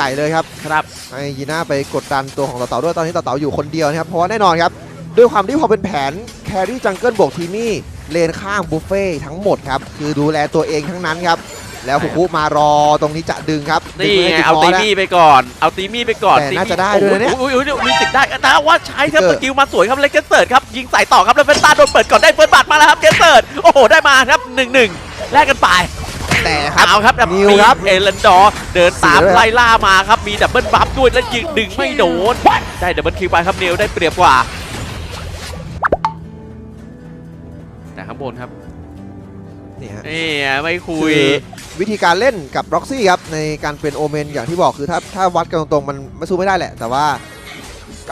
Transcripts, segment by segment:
ใส่เลยครับครับให้ยีน่าไปกดดันตัวของเต่าเต่าด้วยตอนนี้เต่าเต่าอยู่คนเดียวนะครับเพราะว่าแน่นอนครับด้วยความที่พอเป็นแผนแครี่จังเกิลบวกทีมี่เลนข้างบุฟเฟ่ทั้งหมดครับคือดูแลตัวเองทั้งนั้นครับแล้วใช่คุครับคุมารอตรงนี้จะดึงครับนี่ดึไงให้เอาติตีดคนะมี่ไปก่อน เอาตีมี่ไปก่อนแต่ตีน่ามี่จะได้ด้วยนะเนี่ยโอ้ยโอ้ยโอ้ยมีติดได้แต่ว่าใช้ครับเออสกิลมาสวยครับเลเกสเซิร์ดครับยิงใส่ต่อครับแล้วเฟนตาโดนเปิดก่อนได้เฟิร์สบัตรมาแล้วครับเกสเซิร์ดโอ้โหได้มาครับหนึ่งหนึ่งแลกกันไป แต่ครับเอาครับนิวครับมีเอเลนดอร์เดินตามเสียเลยครับไล่ล่ามาครับมีดับเบิลบัฟด้วยแล้วยิงดึงไม่โดนได้ดับเบิลคิวไปครับนิวได้เปรียบกว่าแต่ข้างบนครับนี่ฮะนี่ไงไม่คุยคือวิธีการเล่นกับร็อกซี่ครับในการเป็นโอเมนอย่างที่บอกคือถ้าถ้าวัดกันตรงๆมันไม่สู้ไม่ได้แหละ แต่ว่าก็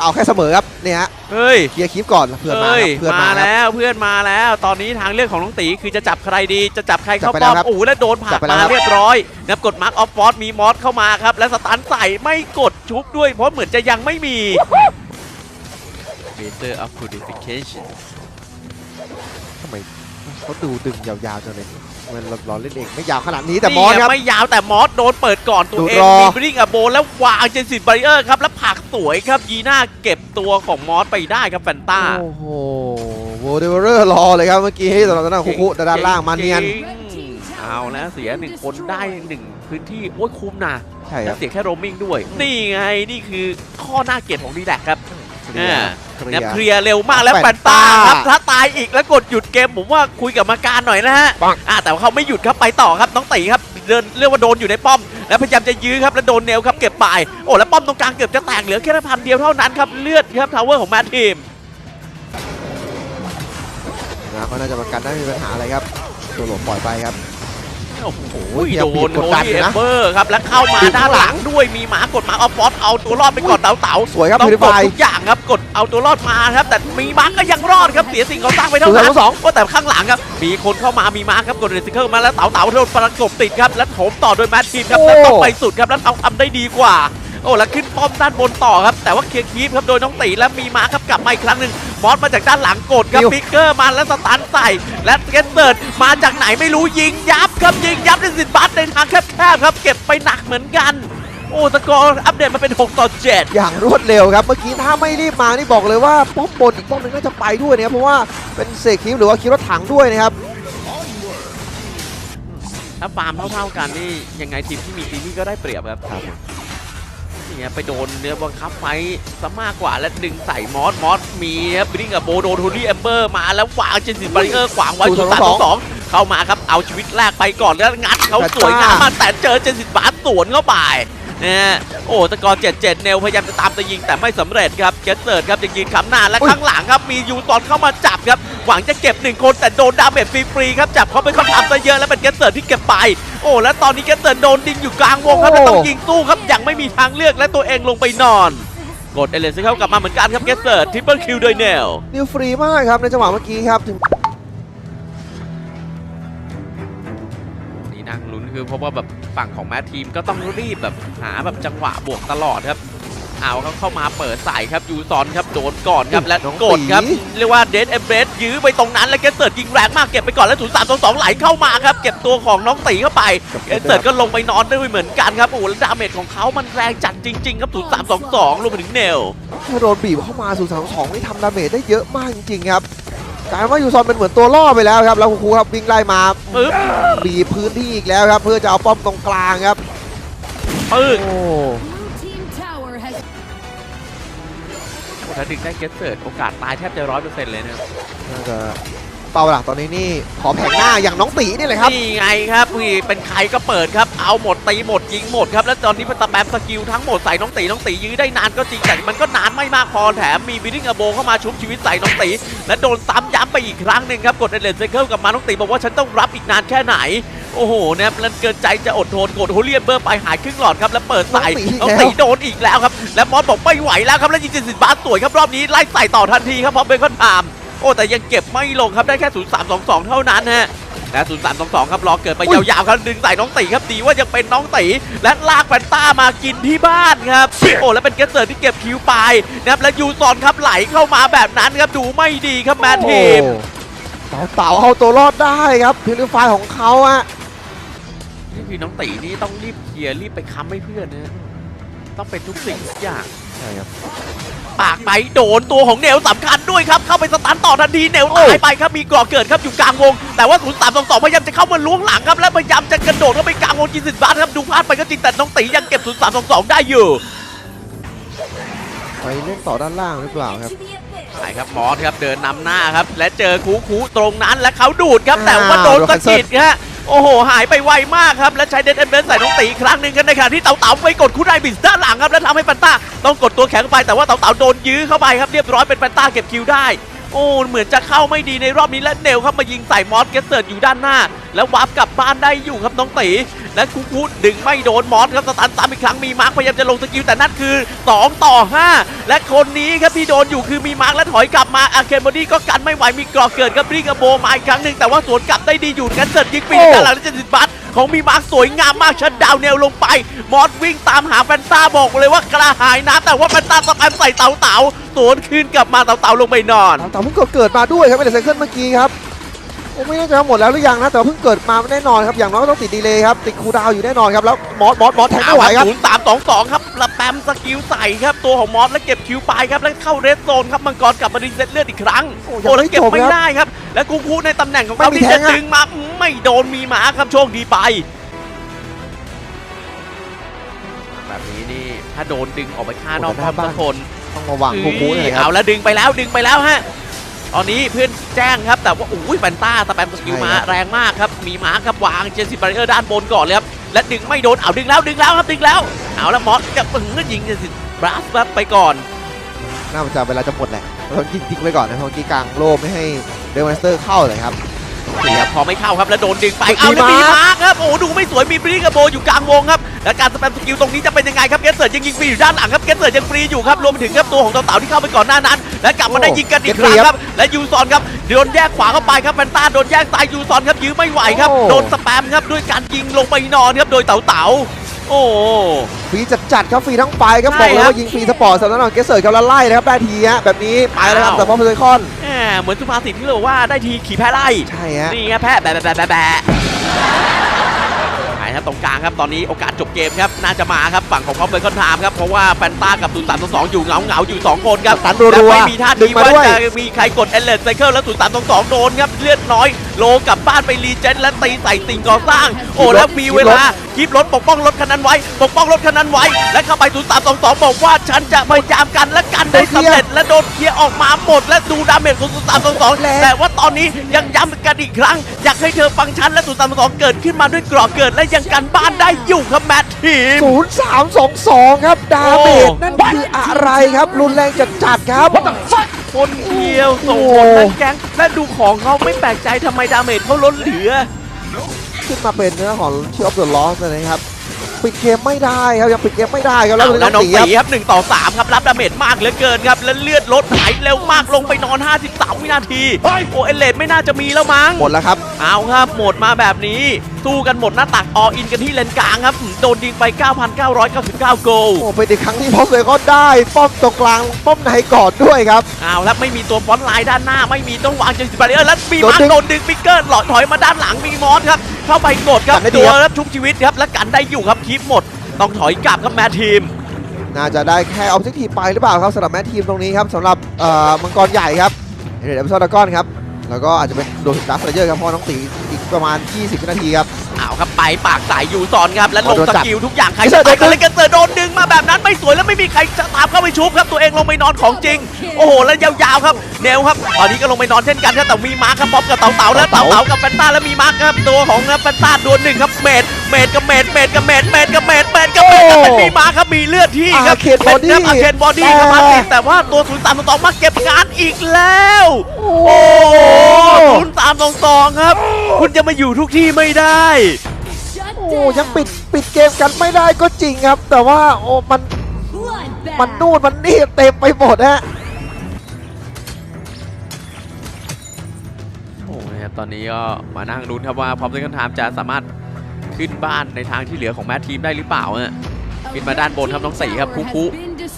เอาแค่เสมอครับเนี่ยฮะเฮ้ยเคลียร์คลิปก่อนเพื่อนมาคเฮ้รัยบเพื่อนมามาครับแล้วเพื่อนมาแล้ว ตอนนี้ทางเลือกของน้องตีคือจะจับใครดีจะจับใครเข้าจับไปป้อมแล้วครับโอ้โหแล้วโดนผลัจักบไปแล้มาวครับเรียบร้อยนะครับกดมาร์คออฟฟอร์มีมอสเข้ามาครับ และสตันใส่ไม่กดชุบด้วยเพราะเหมือนจะยังไม่มี Meter of Purification ทำไม เขาดูดึงยาวๆจังเลยมันเราเล่นเองไม่ยาวขนาดนี้แต่มอสครับ ไม่ยาวแต่มอสโดนเปิดก่อนตัวเองดูรอมีบริงอะโบแล้ววางเจนสิตบริเออร์ครับแล้วผลักสวยครับยีน่าเก็บตัวของมอสไปได้ครับแฟนต้าโอ้โหโวเดเวอร์รอเลยครับเมื่อกี้สำหรับทางด้านคุคุด้านล่างมาเนียนจริงๆเอาแล้วเสียหนึ่งคนได้หนึ่งพื้นที่โอ้ยคุ้มนะใช่คแล้รัวบเสียแค่โรมมิ่งด้วย นี่ไงนี่คือข้อหน้าเกลียดของดีแลกครับ เคลียร์เคลีนะยร์เคลียร์เร็วมากแล้วแฟแฟนนต้าต้าครับถ้าตายอีกแล้วกดหยุดเกมผมว่าคุยกับมาการหน่อยนะฮะปังอ่าแต่ว่าเขาไม่หยุดครับไปต่อครับน้องตีครับเดินเรียกว่าโดนอยู่ในป้อม แล้วพยายามจะยื้อครับแล้วโดนเนลครับเก็บไปโอ้แล้วป้อมตรงกลางเกือบจะแตกเหลือแค่พันเดียวเท่านั้นครับเลือดครับทาวเวอร์ของแมททีมนะก็น่าจะประกันได้ไม่มีปัญหาอะไรครับตัวหลบปล่อยไปครับ โอ้โหอย่าโดบีนบกโฮดดันลี่เลยเอนะเบอร์ครับ แล้วเข้ามาบีบด้านหลังด้วยมีหมากดหมาเอาฟอสเอาตัวรอดไปก่อนเต๋าเต๋าสวยครับต้องพิริกดฟายทุกอย่างครับกดเอาตัวรอดมาครับ แต่มีมาร์กก็ยังรอดครับเสียสิ่งเขาสร้างไปเท่าศูนย์นั้นสองก็แต่ข้างหลังครับ มีคนเข้ามามีมาร์กครับกดเรซิเคิลมาแล้วเต๋าเต๋าโดนประกบติดครับแล้วโถมต่อโดยแมททีมครับแล้วต้องไปสุดครับแล้วเขาทำได้ดีกว่า โอ้แล้วขึ้นป้อมด้านบนต่อครับ แต่ว่าเคลียร์คีฟครับโดยน้องตีแล้วมีมาร์คครับกลับมาอีกครั้งหนึ่งมอสมาจากด้านหลังกดครับนิวปิกเกอร์มาแล้วสตันใส่ และเกนเซิร์ดมาจากไหนไม่รู้ยิงยับครับยิงยับในสินบัตในทางแคบๆครับ เก็บไปหนักเหมือนกันโอ้สกอร์อัปเดตมาเป็น 6 ต่อ 7 อย่างรวดเร็วครับ เมื่อกี้ถ้าไม่รีบมานี่บอกเลยว่าป้อมบนอีกป้อมหนึงน่าจะไปด้วยนะครับเพราะว่าเป็นเศษคลิปหรือว่าคลิปรถถังด้วยนะครับถ้าฟาร์มเท่าๆกันนี่ยังไงทีมที่มีทีมนี่ก็ได้เปรียบครับ ครับนี่ไงไปโดนเนื้อบังคับไฟซะมากกว่าและดึงใส่มอสมอสมีครับบริงกับโบโดนทูรี่แอมเบอร์มาแล้ววางเจนสิบาริเออร์ขวางไว้ศูจุนดย์สามสองสองเข้ามาครับเอาชีวิตแรกไปก่อนแล้วงัดเขาแต่สวยงามจ้ามมากแต่เจอเจนสิบาสสวนเข้าไป นะโอ้ตะกอร์เจ็ดเจ็ดเนลพยายามจะตามจะยิงแต่ไม่สำเร็จครับเกสเซิร์ดครับยังยืนคำหน้าและอุ๊ยข้างหลังครับมียูตอนเข้ามาจับครับหวังจะเก็บหนึ่งคนแต่โดนดาเมจฟรีๆครับจับเขาไปเขาทำซะเยอะแล้วเป็นเกสเซิร์ดที่เก็บไป โอ้แล้วตอนนี้เกสเซิร์ดโดนดิงอยู่กลางวงครับแล้วต้องยิงสู้ครับยังไม่มีทางเลือกและตัวเองลงไปนอนกดเอเลนซ์เข้ากลับมาเหมือนกันครับเกสเซิร์ดทริปเปิลคิวโดยเนลนิวฟรีมากครับในจังหวะเมื่อกี้ครับถึง คือเพราะว่าแบบฝั่งของแมททีมก็ต้องรีบแบบหาแบบจังหวะบวกตลอดครับเอาเขาเข้ามาเปิดใส่ครับยูซอนครับโดนก่อนครับและน้องกดครับตีเรียกว่าเดดเอเบรสยื้อไปตรงนั้นแล้วเกสเซิร์ดยิงแรงมากเก็บไปก่อนแล้วศูนย์สามสองสองไหลเข้ามาครับเก็บตัวของน้องตีเข้าไปเอสเซิร์ดก็ลงไปนอนด้วยเหมือนกันครับโอ้โหแล้วดาเมจของเขามันแรงจัดจริงๆครับ0 3 2 2รวมไปถึงเนลถ้าโดนบีบเข้ามาสู่สามสองนี่ทำดาเมจได้เยอะมากจริงๆครับ กลายว่ายูซอนเป็นเหมือนตัวล่อไปแล้วครับแล้วคุคุครับวิ่งไล่มาปึ๊บบีบพื้นที่อีกแล้วครับ เพื่อจะเอาป้อมตรงกลางครับปึ๊บโอ้ Blue team tower has ถ้าดึงได้เกสเซิร์ดโอกาสตายแทบจะร้อยเปอร์เซ็นต์เลยนะครับน่าจะ เป้าลักตอนนี้นี่ขอแผงหน้าอย่างน้องตีนี่เลยครับนี่ไงครับพี่เป็นใครก็เปิดครับ เอาหมดตีหมดยิงหมดครับ แล้วตอนนี้เป็นตแบมสกิลทั้งหมดใส่น้องตีน้องตียื้อได้นานก็จริงแต่มันก็นานไม่มากพอแถมมีบิลลิ่งอโบเข้ามาชุบชีวิตใส่น้องตี และโดนซ้ำย้ำไปอีกครั้งหนึ่งครับกดเอเลนเซเคิลกลับมาน้องตีบอกว่าฉันต้องรับอีกนานแค่ไหนโอ้โหนะครับแล้วเกินใจจะอดทนกดโฮเลียนเบอร์ไปหายครึ่งหลอดครับแล้วเปิดใส่น้องตีอีกแล้วน้องตีโดนอีกแล้วครับ และมอสบอกไม่ไหวแล้วครับแล้วยิงจินสิบบาสสวยครับรอบนี้ไล่ใส่ต่อทันทีครับพราะเบคอนไทม์ โอ้แต่ยังเก็บไม่ลงครับได้แค่0 3 2 2 เท่านั้นฮะและ0 3 2 2 ครับรอเกิดไปอุ๊ยยาวๆครับดึงใส่น้องตีครับดีว่ายังเป็นน้องตีและลากแฟนต้ามากินที่บ้านครับโอ้แล้วเป็นเกสเซอร์ที่เก็บคิวไปนะครับและยูซอนครับไหลเข้ามาแบบนั้นครับดูไม่ดีครับแมนทีมโอ้เต่าๆเอาตัวรอดได้ครับพิลิฟายของเขาอะนี่คือน้องตีนี่ต้องรีบเคลียร์รีบไปค้ำให้เพื่อนนะต้องเป็นทุกสิ่งทุกอย่างใช่ครับ ปากไปโดนตัวของเนวสำคัญด้วยครับ เข้าไปสตันต่อทันทีเนวตายไปครับมีกรอกเกิดครับอยู่กลางวง แต่ว่าศูนย์สามสองสองพยายามจะเข้ามาล้วงหลังครับและพยายามจะกระโดดเข้าไปกลางวงจินสิบบาทครับดูพลาดไปก็จริงแต่น้องตียังเก็บศูนย์สามสองสองได้อยู่ไปเล่นต่อด้านล่างหรือเปล่าครับใช่ครับมอสครับเดินนำหน้าครับ และเจอคูคูตรงนั้นและเขาดูดครับอ้าวแต่ว่าโดนโดนสะ cancel กิดฮะ โอ้โห หายไปไวมากครับ และใช้เดนเอ็นเบนใส่น้องตีอีกครั้งหนึ่งกันในขณะที่เต่าเต่าไปกดคูไดบิสด้านหลังครับ และทำให้แฟนต้าต้องกดตัวแข็งไปแต่ว่าเต่าเต่าโดนยื้อเข้าไปครับเรียบร้อยเป็นแฟนต้าเก็บคิวได้ โอ้เหมือนจะเข้าไม่ดีในรอบนี้และเนลครับมายิงใส่มอสเกสเซิร์ดอยู่ด้านหน้า แล้ววาร์ปกลับบ้านได้อยู่ครับน้องตี และคูคูดึงไม่โดนมอสครับสตันซ้ำอีกครั้งมีมาร์คพยายามจะลงสกิลแต่นั่นคือ 2 ต่อ 5 และคนนี้ครับที่โดนอยู่คือมีมาร์คและถอยกลับมาอาเคนบอดี้ก็กันไม่ไหวมีกรอกเกิดครับรีกระโบมาอีกครั้งหนึ่งแต่ว่าสวนกลับได้ดีอยู่กันเสิร์ตยิงปีนโอ้ด้านหลังได้เจ็ดสิบบัตของมีมาร์คสวยงามมากชัดดาวน์แนวลงไป มอสวิ่งตามหาแฟนต้าบอกเลยว่ากระหายน้ำแต่ว่าแฟนต้าสแปมใส่เต่าเต่าสวนคืนกลับมาเต่าเต่าลงไปนอนแต่เพิ่งเกิดมาด้วยครับไม่ได้ไซเคิลเมื่อกี้ครับ ผมไม่แน่ใจว่าหมดแล้วหรือยังนะแต่ว่าเพิ่งเกิดมาแน่นอนครับอย่างน้อยก็ต้องติดดีเลย์ครับติดคูลดาวน์อยู่แน่นอนครับแล้วมอสมอสมอสแทงไม่ไหวครับ ศูนย์สามสองสองครับระแปมสกิลใส่ครับตัวของมอสแล้วเก็บคิวไปครับแล้วเข้าเรดโซนครับมังกรกลับมารีเซ็ตเลือดอีกครั้งโอ้ยังแล้วไม่เก็บจบไม่ครับได้ครับ และกูคูในตำแหน่งของเขาไม่มีที่แทจะงอะ ดึงมาไม่โดนมีหมาครับโชคดีไป แบบนี้นี่ถ้าโดนดึงออกไปข้างนอกป้อมสักคนต้องระวังคูคูหน่อยครัเอาบแล้วดึงไปแล้วดึงไปแล้วฮะ ตอนนี้เพื่อนแจ้งครับ แต่ว่าอุ้ยแฟนต้าสแปมสกิลมาใช่ครับแรงมากครับ มีมาร์คครับวางเจนซิบาริเออร์ด้านบนก่อนเลยครับ และดึงไม่โดน เอาดึงแล้วดึงแล้วครับดึงแล้ว เอาแล้วมอสกับปึงก็ยิงเจนซิบรัสบัไปก่อน น่าจะเวลาจะหมดแหละเรายิงทิ้งไว้ก่อนนะเพราะเมื่อกี้กลางโล่ไม่ให้เดลเวนสเตอร์เข้าเลยครับ นี่ครับพอไม่เข้าครับแล้วโดนดึงไปมีเอาแล้วมีมาร์คมาร์คครับโอ้โหดูไม่สวยมีบริกกับโบอยู่กลางวงครับและการสแปมสกิลตรงนี้จะเป็นยังไงครับเกสเซิร์ดยังยิงฟรีอยู่ด้านหลังครับเกสเซิร์ดยังฟรีอยู่ครับรวมไปถึงครับตัวของเต่าๆที่เข้าไปก่อนหน้านั้น และกลับมาได้ยิงกันอีกครั้งครับและยูซอนครับโดนแยกขวาเข้าไปครับแฟนต้าโดนแยกซ้ายยูซอนครับยื้อไม่ไหวครับโอ้โดนสแปมครับด้วยการยิงลงไปนอนครับโดยเต่าๆ โอ้โหฟรีจัดจัดๆครับฟรีทั้งไฟครับใช่บอกเลยครับว่ายิงฟรีสปอร์ตสำหรับน้องเกสเซิร์ตครับแล้วไล่นะครับได้ทีฮะแบบนี้ไปแล้วครับอ้าวแต่พอเพลคอนแหมเหมือนสุภาษิตที่เราว่าได้ทีขี่แพ้ไล่ใช่ฮะนี่ครับแพ้แบะแบะแบะแบะ แบะไปครับตรงกลางครับตอนนี้โอกาสจบเกมครับน่าจะมาครับฝั่งของพอมเบคอนไทม์ครับเพราะว่าแฟนต้ากับศูนย์สามสองอยู่เหงาเหงาๆอยู่สองคนครับตันรัวๆและไม่มีท่าดึทีงมาว่าด้วยจะมีใครกดเอเลนไซเคิลแล้วศูนย์สามสองสองโดนครับเลือดน้อยโลกลับบ้านไปรีเจนและตีใส่สิ่งก่อสร้าง โอ้แล้วมีเวลาคีบรถปกป้องรถคันนั้นไว้ ปกป้องรถคันนั้นไว้ และเข้าไปศูนย์สามสองสองบอกว่าฉันจะพยายามกันและกันได้สำเร็จและโดนเคลียร์ออกมาหมด และดูดาเมจของศูนย์สามสองสองแต่ว่าตอนนี้ยังย้ำกันอีกครั้ง อยากให้เธอฟังฉันและศูนย์สามสองเกิดขึ้นมาด้วยกรอบเกิดและยังกันบ้านได้อยู่ครับแมททีม ศูนย์สามสองสองครับ ดาเมจโอ้นั่นคืออะไรครับ รุนแรงจัดจัดๆครับ คนเดียวส่งผลทั้งแก๊งและดูของเขาไม่แปลกใจทำไมดาเมจเขาล้นเหลือ ขึ้นมาเป็นเนื้อของชิออฟเดอะลอสนะครับ ปิดเกมไม่ได้ครับยังปิดเกมไม่ได้ครับแล้วเอาเลยแล้วน้น้อองงตีครับตีครับ1ต่อ3ครับรับดาเมจมากเหลือเกินครับและเลือดลดไหลเร็วมากลงไปนอน 53 วินาทีโอเอเลดไม่น่าจะมีแล้วมั้งหมดแล้วครับเอาครับหมดมาแบบนี้สู้กันหมดหน้าตักออินกันที่เลนกลางครับอืมโดนยิงไป 9,999 โกลโอ้เป็นอีกครั้งที่พอสเลยก็ได้ป้อมตรงกลางป้อมในก่อนด้วยครับเอาแล้วไม่มีตัวฟอนต์ไลน์ด้านหน้าไม่มีต้องวางเจนสิบาริเออร์แล้วมีโดนมาร์คดึงโดนดึงปิกเกอร์หลอดถอยมาด้านหลังมีมอสครับ เข้าไปกดครับกันได้ดีตัวครับแล้วชุบชีวิตครับและกันได้อยู่ครับคลิปหมด ต้องถอยกลับครับแมททีม น่าจะได้แค่ออบเจกตีไปหรือเปล่าครับสำหรับแมททีมตรงนี้ครับสำหรับเอ่อมังกรใหญ่ครับเรดเอพิโซดากอนครับแล้วก็อาจจะเป็นโดนดักเซเยอร์ครับเพราะน้องตีอีกประมาณ 20วินาทีครับเอา ครับไปปากสายยูซอนครับและลงโดนสจับกิลทุกอย่างใครไม่ใช่จะไปโดนกันเลยกันเตอร์โดนดึงมาแบบนั้นไม่สวยแล้วไม่มีใครจะตามเข้าไปชุบครับตัวเองลงไปนอนของจริง โอ้โหแล้วยาวๆครับเนวครับตอนนี้ก็ลงไปนอนเช่นกันครับแต่มีมาร์คครับป๊อปกับเต่าเต่าๆแล้วเต่าเต่าๆกับแฟนต้าแล้วมีมาร์คครับตัวของแฟนต้าดวลหนึ่งครับเมดเมดกับเมดเมดกับเมดเมดกับเมดเมดกับเมดครับเป็นมีมาครับมีเลือดที่ครับอาเคนบอดี้อาเคนบอดี้ครับมาร์คติดแต่ว่าตัวศูนย์สามสองมาเก็บงานอีกแล้ว โอ้ศูนย์สามสองสองครับ คุณจะมาอยู่ทุกที่ไม่ได้โอ้ยังปิดปิดเกมกันไม่ได้ก็จริงครับ แต่ว่าโอ้มันมันนู่นมันนี่เต็มไปหมดฮะโอ้นะครับตอนนี้ก็มานั่งลุ้นครับว่าพร้อมเซคันไทม์จะสามารถ ขึ้นบ้านในทางที่เหลือของแมททีมได้หรือเปล่าฮะขึ้นมาด้านบนครับน้องตีครับคุคุ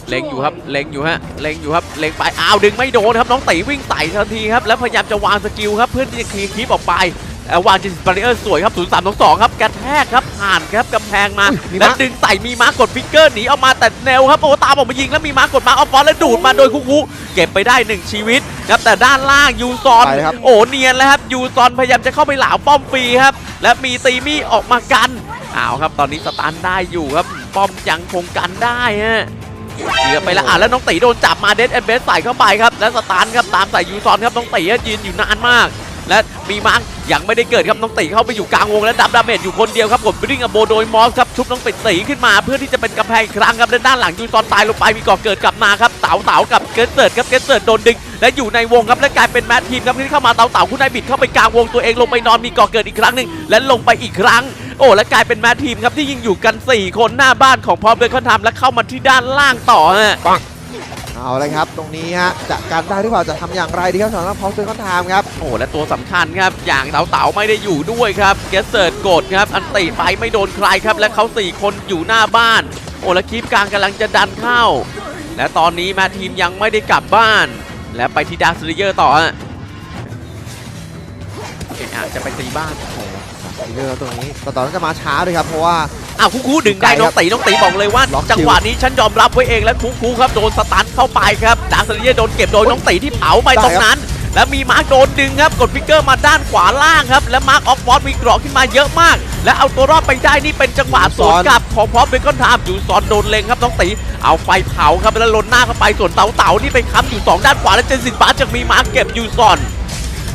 เล็งอยู่ครับเล็งอยู่ฮะเล็งอยู่ครับเล็งไปอ้าวดึงไม่โดนครับน้องตีวิ่งใส่ทันทีครับแล้วพยายามจะวางสกิลครับเพื่อที่จะคลีนคลิปออกไปแแอล วานจินสปาริเออร์สวยครับ 0322 ครับกระแทกครับผ่านครับกำแพงมาอุ๊ยมีแล้วม้าดึงใส่มีม้ากดฟิกเกอร์หนีออกมาแต่แนวครับโอ้ตามออกมายิงแล้วมีม้ากดมาเอาฟอนแล้วดูดมาโดยคุกคุเก็บไปได้หนึ่งชีวิตครับแต่ด้านล่างยูซอนไปเลยครับโอ้เนียนแล้วครับยูซอนพยายามจะเข้าไปเหลาป้อมฟรีครับ และมีตีมี่ออกมากันเอาครับตอนนี้สตันได้อยู่ครับป้อมยังคงกันได้ฮะเหลือไปแล้วอะแล้วน้องตีโดนจับมาเดสเอ็นเบสใส่เข้าไปครับ แล้วสตาร์ทครับตามใส่ยูซอนครับน้องตียืนอยู่นานมาก และมีมาร์กยังไม่ได้เกิดครับน้องตีเข้าไปอยู่กลางวงและดับดาเมจอยู่คนเดียวครับกดบริงกับโบโดยมอสครับชุบน้องตีตีขึ้นมาเพื่อที่จะเป็นกำแพงอีกครั้งครับและด้านหลังยูซอนตายลงไปมีก่อเกิดกลับมาครับเต๋าเต๋ากับเกสเซิร์ดครับเกสเซิร์ดโดนดึงและอยู่ในวงครับและกลายเป็นแมททีมครับที่เข้ามาเต๋าเต๋าคุณนายบิดเข้าไปกลางวงตัวเองลงไปนอนมีก่อเกิดอีกครั้งหนึ่งและลงไปอีกครั้งโอ้และกลายเป็นแมททีมครับที่ยิงอยู่กัน 4 คนหน้าบ้านของพร้อมเบคอนทำและเข้ามาที่ด้านล่างต่อฮะ เอาเลยครับ ตรงนี้ฮะจะการได้หรือเปล่าจะทำอย่างไรดีครับสำหรับพอสเซอร์คอนทมครับโอ้และตัวสำคัญครับอย่างเต๋าเต๋าไม่ได้อยู่ด้วยครับเกสเซิร์ดกดครับอันติไปไม่โดนใครครับ และเขาสี่คนอยู่หน้าบ้าน โอ้และคลิปกลางกำลังจะดันเข้า และตอนนี้แมททีมยังไม่ได้กลับบ้าน และไปที่ดาร์คเลเยอร์ต่อฮะเอะอาจจะไปตีบ้าน เรื่องตรงนี้ต่อต่อจะมาช้าด้วยครับเพราะว่า อ้าวคุคูดึงได้น้องตีน้องตีบอกเลยว่าล็อกคิวจังหวะนี้ฉันยอมรับไว้เองและคุคูครับโดนสตันเข้าไปครับดาร์คเลเยอร์โดนเก็บโดยน้องตีที่เผาไปตรงนั้น แล้วมีมาร์กโดนดึงครับกดฟิกเกอร์มาด้านขวาล่างครับ และมาร์กออฟฟอร์มีเกรอกขึ้นมาเยอะมาก และเอาตัวรอดไปได้นี่เป็นจังหวะสวนกลับของพร้อมเบคอนไทม์อยู่ซอนโดนเล็งครับน้องตีเอาไฟเผาครับแล้วลนหน้าเข้าไปส่วนเต๋าเต๋านี่ไปค้ำอยู่สองด้านขวาและเจนสินบาสจะมีมาร์กเก็บอยู่ซอน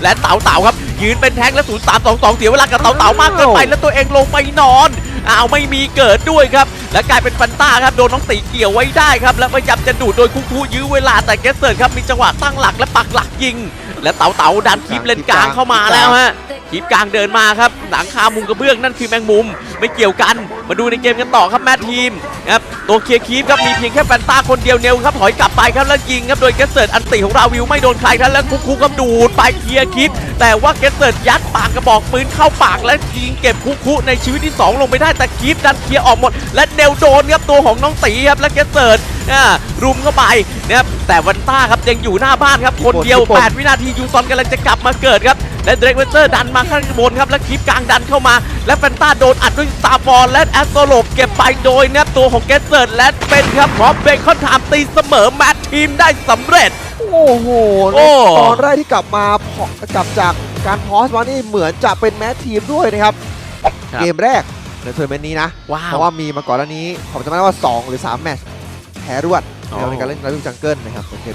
และเต๋าเต๋าครับ ยืนเป็นแท็กและศูนย์สามสองสองเสียเวลากับเต๋าเต๋ามากเกินไปแล้วตัวเองลงไปนอนอ้าวไม่มีเกิดด้วยครับและกลายเป็นฟันต้าครับโดนน้องตีเกี่ยวไว้ได้ครับแล้วพยายามจะดูดโดยคุกคูยื้อเวลาแต่แกสเซิร์ดครับมีจังหวะตั้งหลักและปักหลักยิง และเต๋าเต๋าดันคลิปเลนกลางเข้ามาแล้วฮะคลิปกลางเดินมาครับหลังคามุมกระเบื้องนั่นคือแมงมุมไม่เกี่ยวกัน มาดูในเกมกันต่อครับแมททีมครับตัวเคลียร์คีปครับมีเพียงแค่แฟนต้าคนเดียวเนวครับถอยกลับไปครับแล้วยิงครับโดยแกสเซิร์ดอันติของราวิวไม่โดนใครครับแล้วคุกคูครับดูดไปเคลียร์คีปแต่ว่าแกสเซิร์ดยัดปากกระบอกปืนเข้าปากและยิงเก็บคุกคูในชีวิตที่สองลงไปได้แต่คีปดันเคลียร์ออกหมด และเนวโดนครับตัวของน้องตีครับและแกสเซิร์ดอ่ารุมเข้าไปนะครับแต่วันต้าครับยังอยู่หน้าบ้านครับคนเดียวญี่ปุ่น8วินาทียูซอนกำลังจะกลับมาเกิดครับ และเดรกเวนเตอร์ดันมาข้างบนครับและคลิปกลางดันเข้ามา และแฟนตาโดนอัดด้วยสตาร์ฟอร์และแอสโตโลบเก็บไปโดยนะครับตัวของเกสเซิร์ดและเป็นครับพร้อมเบคอนไทม์ตีเสมอแมตช์ทีมได้สำเร็จ โอ้โหโอ้ ตอนแรกที่กลับมาพอกลับจากการพอสมานี่เหมือนจะเป็นแมททีมด้วยนะครับครับ เกมแรกในทัวร์นาเมนต์นี้นะ ว้าเพว ราะว่ามีมาก่อนแล้วนี้ ผมจำไม่ได้ว่า 2 หรือ 3 แมตช์แพ้รวดอ๋อ ในการเล่นการวิวจังเกิลนะครับโอเค Tell me